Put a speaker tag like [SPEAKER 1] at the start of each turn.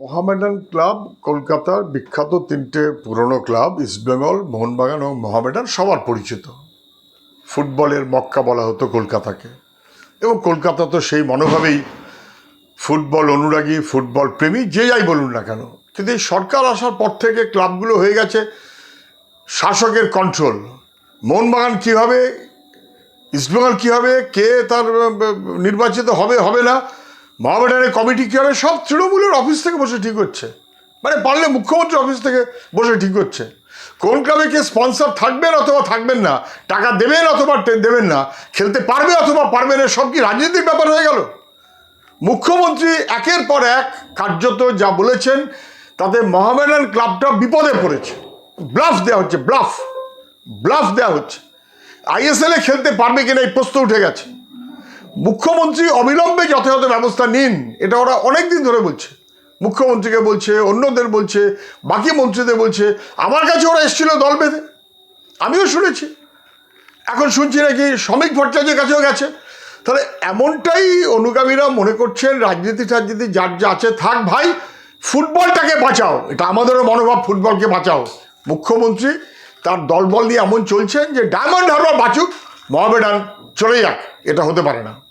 [SPEAKER 1] Mohammedan club কলকাতার বিখ্যাত তিনটে পুরনো ক্লাব ইস্টবেঙ্গল মোহনবাগান এবং মোহামেডান সবার পরিচিত। ফুটবলের মক্কা বলা হতো কলকাতাকে। এবং কলকাতা তো সেই মনোভাবেই ফুটবল অনুরাগী, ফুটবল প্রেমী, যে যাই বলুন না কেন। কিন্তু এই সরকার আসার পর থেকে ক্লাবগুলো হয়ে গেছে শাসকের কন্ট্রোল মোহনবাগান কী হবে ইস্টবেঙ্গল কী হবে কে তার নির্বাচিত হবে হবে না মহামেডানের কমিটি কী হবে সব তৃণমূলের অফিস থেকে বসে ঠিক হচ্ছে। মানে পারলে মুখ্যমন্ত্রী অফিস থেকে বসে ঠিক হচ্ছে। কোন ক্লাবে কে স্পন্সর থাকবেন অথবা থাকবেন না, টাকা দেবেন অথবা দেবেন না, খেলতে পারবে অথবা পারবে না, সব কি রাজনীতির ব্যাপার হয়ে গেল? মুখ্যমন্ত্রী একের পর এক কার্যত যা বলেছেন, তাতে মহামেডান ক্লাবটা বিপদে পড়েছে। ব্লাফ দেওয়া হচ্ছে, ব্লাফ। ব্লাফ দেওয়া হচ্ছে। আইএসএল খেলতে পারবে কিনা এই প্রশ্ন উঠে গেছে। মুখ্যমন্ত্রী অবিলম্বে যথাযথ ব্যবস্থা নিন। এটা ওরা অনেক দিন ধরে বলছে। মুখ্যমন্ত্রীকে বলছে, অন্যদের বলছে, বাকি মন্ত্রীদের বলছে। আমার কাছে ওরা এসেছিল দল বেঁধে। আমিও শুনেছি। এখন শুনছি নাকি শ্রমিক ভট্টাচার্যের কাছেও গেছে। তাহলে এমনটাই অনুগামীরা মনে করছেন, রাজনীতি টাজনীতি যার যা আছে থাক ভাই, ফুটবলটাকে বাঁচাও। এটা আমাদেরও মনোভাব, ফুটবলকে বাঁচাও। মুখ্যমন্ত্রী তার দলবল নিয়ে এমন চলছেন যে ডায়মন্ড হারবার বাঁচুক, মহামেডান চলে যাক। এটা হতে পারে না।